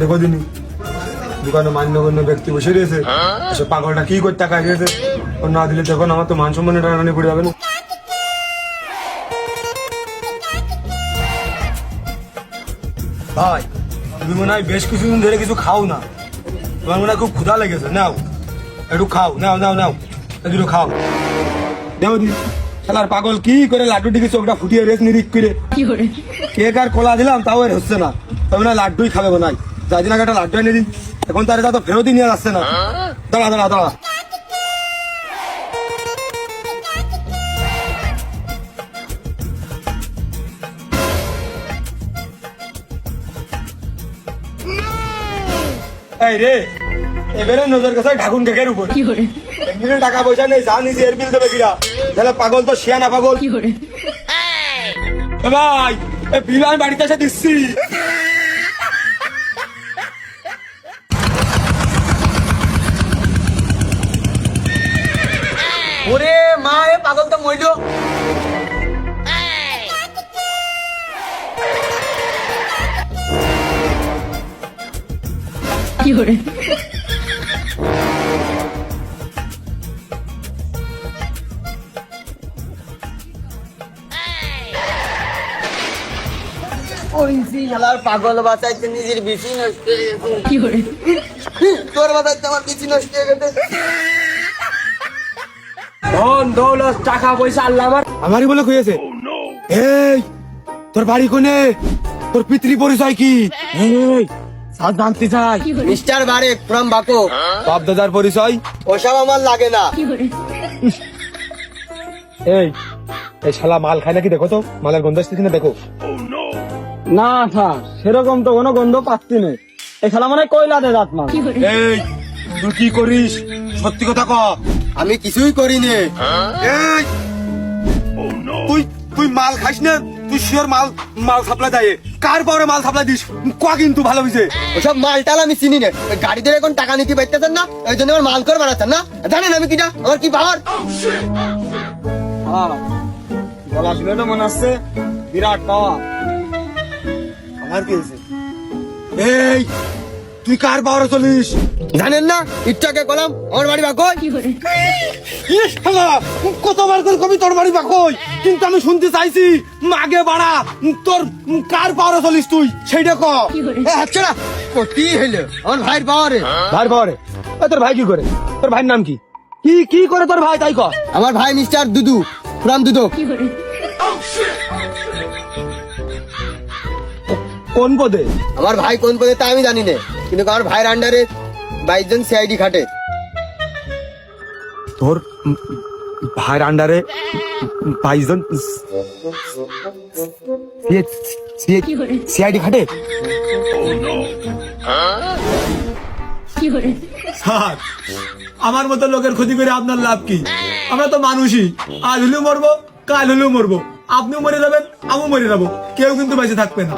দেখো দিনি দোকানে মান্যগণ্য ব্যক্তি বসে রয়েছে। সে পাগলটা কি করতে টাকা গেছে? ও না দিলে দেখুন আমার তো মান সম্মানে টানাটানি পড়ে যাবে না। ভাই তুমি মনে হয় বেশ কিছুদিন ধরে কিছু খাও না। তোমার মনে হয় খুব ক্ষুধা লেগেছে। নাও একটু খাও। নাও নাও নাও একটু খাও। দেও দি শালার পাগল কি করে লাড্ডুটিকে চোখটা ফুটিয়ে রেস নিরিখ করে? কেক আর কলা দিলাম তাও এর হচ্ছে না। তবে না লাড্ডুই খাবে গো নাই যাই আগে একটা লাড্ডু এনে দিন এখন তার তো ফেরতই নিয়ে যাচ্ছে না। দাঁড়া দাঁড়া দাঁড়া। এই রে এবারে নজর কাছে ঢাকুন কেকের উপর। এমনি টাকা পয়সা নেই যা নিজে এর বিল দেবে কিরা। তাহলে পাগল তো শিয়া না পাগল ভাই বিল আমি বাড়িতে এসে দিচ্ছি। ওরে মা এ পাগল তো মইল ওইসি শালার পাগল বাঁচাইতে নিজের বেশি নষ্ট হয়ে গেছে। তোর বাঁচাইতে আমার বেশি নষ্ট হয়ে গেছে। ধন দৌলত টাকা পয়সা আল্লাহ আমার। আমারই বলে খুঁজেছে এই তোর বাড়ি কোনে? তোর পিতৃ পরিচয় কি? এই সাত জানতে চাই। মিস্টার বারেক ফ্রম বাকো বাপ দাদার পরিচয়? ওসব আমার লাগে না। এই এই শালা মাল খায় নাকি দেখো তো? মালের গন্ধ আসতেছে না দেখো? না স্যার সেরকম তো কোনো গন্ধ পাচ্ছি না। এই খেলা মানে কয়লা দে রাত মাল এই তুই কি করিস? সত্যি কথা ক। আমি কিছুই করিনি। এই! তুই তুই মাল খাইস না? তুই শিওর মাল মাল সাপ্লাই দেয়। কার পরে মাল সাপ্লাই দিস? ক কিন্তু ভালো হয়েছে ওসব মালটাল আমি চিনি না। ওই গাড়িতে এখন টাকা নিতে পারতেছেন না ওই জন্য আমার মাল করে বাড়াচ্ছেন না। জানেন আমি কিটা? আমার কি পাওয়ার? গলা শুনে তো মনে হচ্ছে? বিরাট পাওয়া আমার কি হয়েছে? এই তুই কার পাওয়ারে চলিস? জানেন না? ইচ্ছাকে কলাম আমার বাড়ি বাকই ইস শালা, কতবার করে কবি তোর বাড়ি বাকই কিন্তু আমি শুনতে চাইছি মাগে বাড়া তোর কার পাওয়ারে চলিস তুই? সেইটা ক। আচ্ছা না কতি হইল? আমার ভাইয়ের পাওয়ারে? ভাই পাওয়ারে? তোর ভাই কি করে? তোর ভাইয়ের নাম কি? কি কি করে তোর ভাই তাই ক? আমার ভাই মিস্টার দুদু পুরাম দুদু। কোন পদে? আমার ভাই কোন পদে তা আমি জানি না কিন্তু আমার ভাইয়ের আন্ডারে বাইশ জন সিআইডি খাটে। তোর ভাইয়ের আন্ডারে বাইশজন সিআইডি খাটে? স্যার আমার মতো লোকের ক্ষতি করে আপনার লাভ কি? আমরা তো মানুষই। আজ হলেও মরবো কাল হলেও মরবো। আপনিও মরে যাবেন আমিও মরে যাব। কেউ কিন্তু বেঁচে থাকবে না।